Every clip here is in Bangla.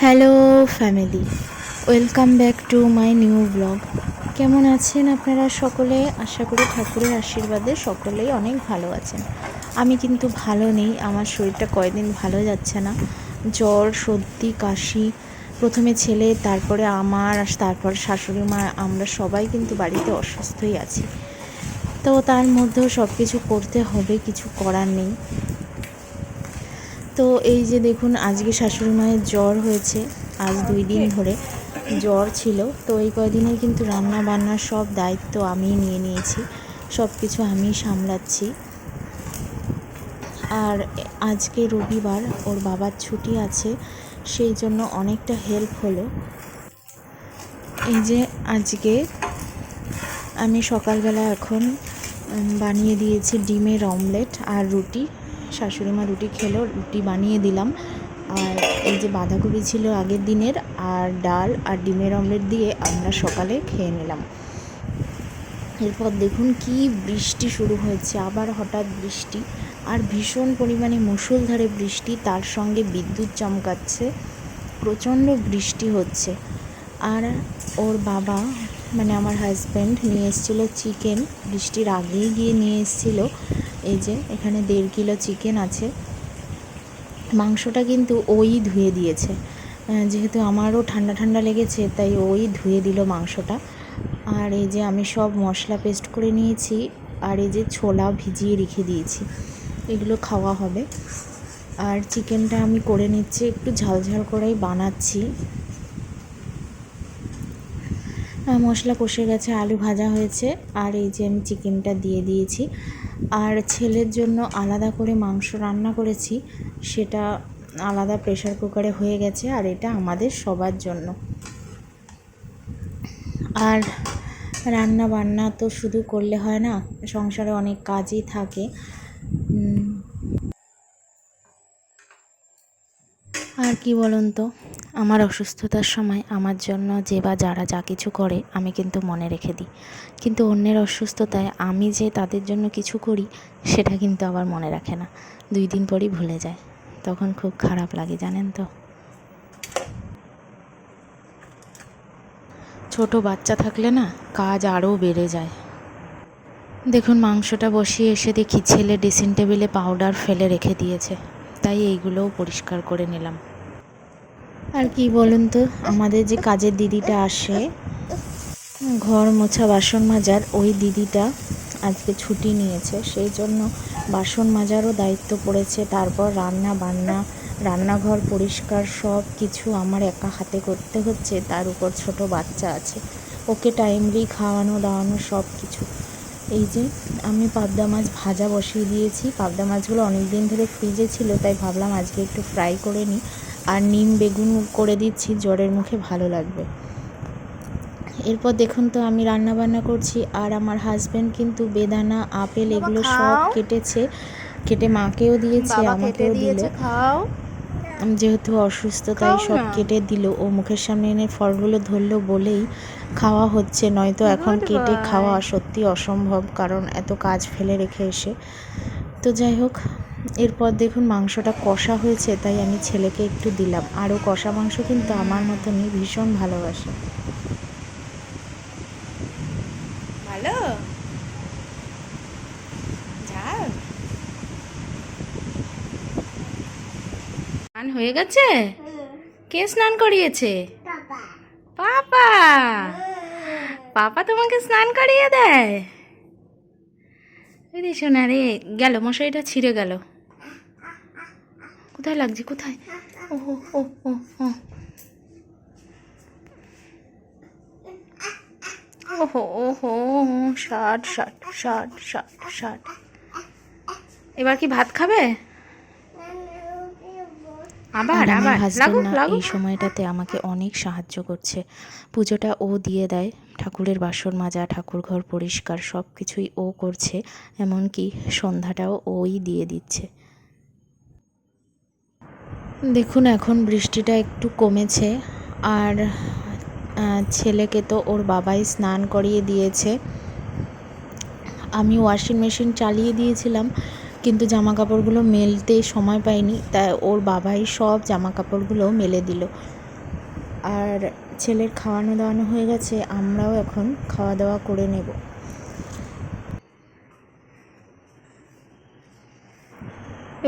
Hello family welcome back to my new blog কেমন আছেন আপনারা সকলে? আশা করি ঠাকুরের আশীর্বাদে সকলেই অনেক ভালো আছেন। আমি কিন্তু ভালো নেই, আমার শরীরটা কয়দিন ভালো যাচ্ছে না। জ্বর, সর্দি, কাশি, প্রথমে ছেলে, তারপরে আমার, আর তারপর শাশুড়ি মা, আমরা সবাই কিন্তু বাড়িতে অসুস্থই আছি। তো তার মধ্যেও সব কিছু করতে হবে, কিছু করার নেই। তো এই যে দেখুন, আজকে শাশুড়ি মায়ের জ্বর হয়েছে আজ দুই দিন ধরে। জ্বর ছিল, তো এই কয়দিনে কিন্তু রান্না বান্নার সব দায়িত্ব আমিই নিয়ে নিয়েছি সব কিছু আমিই সামলাচ্ছি। আর আজকে রবিবার, ওর বাবার ছুটি আছে, সেই জন্য অনেকটা হেল্প হলো। এই যে আজকে আমি সকালবেলা এখন বানিয়ে দিয়েছি ডিমের অমলেট আর রুটি। শাশুড়ি মা রুটি খেলো, রুটি বানিয়ে দিলাম। আর এই যে বাঁধাকপি ছিল আগের দিনের, আর ডাল আর ডিমের অমলেট দিয়ে আমরা সকালে খেয়ে নিলাম। এরপর দেখুন কি বৃষ্টি শুরু হয়েছে, আবার হঠাৎ বৃষ্টি। আর ভীষণ পরিমাণে মুষলধারে বৃষ্টি, তার সঙ্গে বিদ্যুৎ চমকাচ্ছে, প্রচণ্ড বৃষ্টি হচ্ছে। আর ওর বাবা মানে আমার হাজব্যান্ড নিয়ে এসেছিল চিকেন বৃষ্টির আগেই গিয়ে নিয়ে এসেছিল। এই যে, এখানে দেড় কিলো চিকেন আছে। মাংসটা কিন্তু ওই ধুয়ে দিয়েছে। যেহেতু আমারও ঠান্ডা ঠান্ডা লেগেছে, তাই ওই ধুয়ে দিল মাংসটা। আর এই যে আমি সব মশলা পেস্ট করে নিয়েছি, আর এই যে ছোলা ভিজিয়ে রেখে দিয়েছি। এগুলো খাওয়া হবে। আর চিকেনটা আমি করে নিচ্ছি, একটু ঝালঝাল ঝাল করেই বানাচ্ছি। মশলা কষে গেছে, আলু ভাজা হয়েছে, আর এই যে আমি চিকেনটা দিয়ে দিয়েছি। আর ছেলের জন্য আলাদা করে মাংস রান্না করেছি, সেটা আলাদা প্রেশার কুকারে হয়ে গেছে আর এটা আমাদের সবার জন্য। আর রান্না বান্না তো শুধু করলে হয় না, সংসারে অনেক কাজই থাকে। আর কি বলুন তো? আমার অসুস্থতার সময় আমার জন্য যে বা যারা যা কিছু করে, আমি কিন্তু মনে রেখে দিই। কিন্তু অন্যের অসুস্থতায় আমি যে তাদের জন্য কিছু করি, সেটা কিন্তু আবার মনে রাখে না। দুই দিন পরই ভুলে যায়। তখন খুব খারাপ লাগে, জানেন তো। ছোট বাচ্চা থাকলে না কাজ আরও বেড়ে যায়। দেখুন, মাংসটা বসিয়ে এসে দেখি ছেলে ড্রেসিং টেবিলে পাউডার ফেলে রেখে দিয়েছে। তাই এইগুলোও পরিষ্কার করে নিলাম। আর কি বলুন তো, আমাদের যে কাজের দিদিটা আসে, ঘর মোছা, বাসন মাজার, ওই দিদিটা আজকে ছুটি নিয়েছে। সেই জন্য বাসন মাজারও দায়িত্ব পড়েছে, তারপর রান্না বান্না, রান্নাঘর পরিষ্কার সব কিছু আমার একা হাতে করতে হচ্ছে, তার উপর ছোট বাচ্চা আছে। ওকে টাইমলি খাওয়ানো, দাওয়ানো সব কিছু। এই যে আমি পাবদা মাছ ভাজা বসিয়ে দিয়েছি, পাবদা মাছগুলো অনেক দিন ধরে ফ্রিজে ছিল, তাই ভাবলাম আজকে একটু ফ্রাই করে নিই। আর নিম বেগুন করে দিচ্ছি জ্বরের মুখে ভালো লাগবে। এরপর দেখুন তো আমি রান্না বান্না করছি আর আমার হাজবেন্ড কিন্তু বেদানা আপেল এগুলো সব কেটেছে কেটে মাকেও দিয়েছে আমাকেও দিল। দিয়েছে খাও। আমি যেহেতু অসুস্থ তাই সব কেটে দিল। ও মুখের সামনে এনে ফলগুলো ধরলো বলেই খাওয়া হচ্ছে নয়তো এখন কেটে খাওয়া সত্যি অসম্ভব কারণ এত কাজ ফেলে রেখে এসে। তো যাই হোক এরপর দেখুন মাংসটা কষা হয়েছে তাই আমি ছেলেকে একটু দিলাম। আরও কষা মাংস কিন্তু আমার মতনই ভীষণ ভালোবাসে। ভালো? স্নান হয়ে গেছে? কে স্নান করিয়েছে? পাপা। পাপা তোমাকে স্নান করিয়ে দেয়? রে শোনা রে, গেল, মশারিটা ছিঁড়ে গেল। কোথায় লাগছে, কোথায়? ও ও ও ও ওহো ওহো, ষাট ষাট ষাট ষাট ষাট। এবার কি ভাত খাবে? আবার আমার না এই সময়টাতে আমাকে অনেক সাহায্য করছে। পুজোটা ও দিয়ে দেয় ঠাকুরের বাসন মাজা ঠাকুর ঘর পরিষ্কার সব কিছুই ও করছে এমনকি সন্ধ্যাটাও ওই দিয়ে দিচ্ছে। দেখুন এখন বৃষ্টিটা একটু কমেছে আর ছেলেকে তো ওর বাবাই স্নান করিয়ে দিয়েছে। আমি ওয়াশিং মেশিন চালিয়ে দিয়েছিলাম কিন্তু জামা কাপড়গুলো মেলতে সময় পাইনি তাই ওর বাবাই সব জামা কাপড়গুলো মেলে দিল। আর ছেলের খাওয়ানো দাওয়ানো হয়ে গেছে আমরাও এখন খাওয়া দাওয়া করে নেব।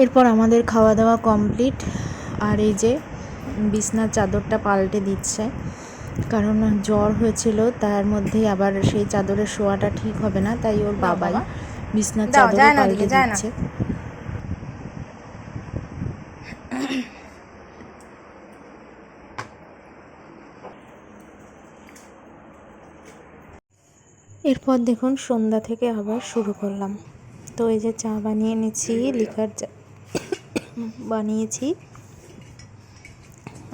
এরপর আমাদের খাওয়া দাওয়া কমপ্লিট। আর এই যে বিছনার চাদরটা পাল্টে দিচ্ছে কারণ জ্বর হয়েছিল তার মধ্যে আবার সেই চাদরের শোয়াটা ঠিক হবে না তাই ওর বাবাই বাবা। বিছনার পাল্টে। দিচ্ছে। এরপর দেখুন সন্ধ্যা থেকে আবার শুরু করলাম। তো এই যে চা বানিয়ে নিচ্ছি লিকার চা বানিয়েছি।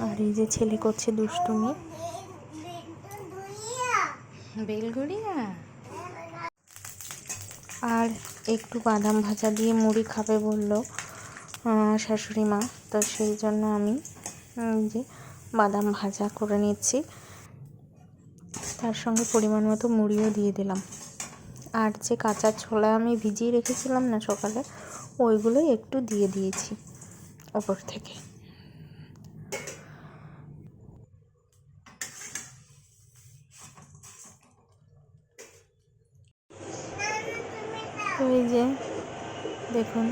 আর এই যে ছেলে করছে দুষ্টুমি। বেলগুড়িয়া আর একটু বাদাম ভাজা দিয়ে মুড়ি খাবে বলল শাশুড়ি মা। তো সেই জন্য আমি যে বাদাম ভাজা করে নিচ্ছি। তার সঙ্গে পরিমাণ মতো মুড়িও দিয়ে দিলাম। আর যে কাঁচা ছোলা আমি ভিজিয়ে রেখেছিলাম না সকালে, ওইগুলোই একটু দিয়ে দিয়েছি, ওপর থেকে তো এই যে দেখুন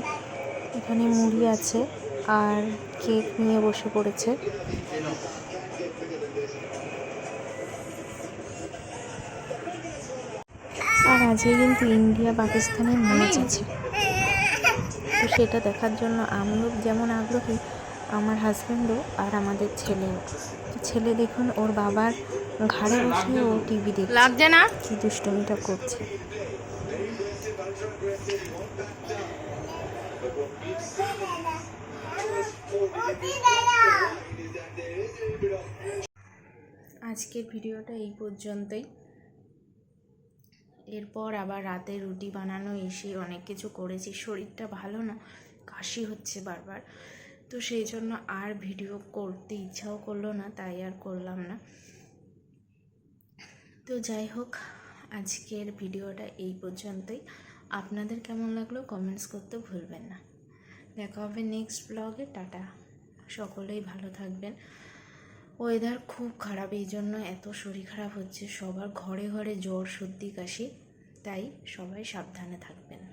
এখানে মুড়ি আছে আর কেক নিয়ে বসে পড়েছে। আর আজকে কিন্তু ইন্ডিয়া পাকিস্তানের ম্যাচ আছে। তো সেটা দেখার জন্য আমিও যেমন আগ্রহী আমার হাজব্যান্ডও আর আমাদের ছেলেও। তো ছেলে দেখুন ওর বাবার ঘাড়ে বসে ও টিভি দেখছে। লাগছে না? কি দুষ্টুমিটা করছে। আজকের ভিডিওটা এই পর্যন্তই। এরপর আবার রাতে রুটি বানানো, এসে অনেক কিছু করেছি। শরীরটা ভালো না, কাশি হচ্ছে বারবার। তো সেই জন্য আর ভিডিও করতে ইচ্ছাও করল না, তাই আর করলাম না। তো যাই হোক, আজকের ভিডিওটা এই পর্যন্তই। আপনাদের কেমন লাগল কমেন্টস করতে ভুলবেন না। দেখা হবে নেক্সট ব্লগে, টাটা। সকলেই ভালো থাকবেন। ওয়েদার খুব খারাপ এই জন্য এত শরীর খারাপ হচ্ছে। সবার ঘরে ঘরে জ্বর, সর্দি, কাশি, তাই সবাই সাবধানে থাকবেন।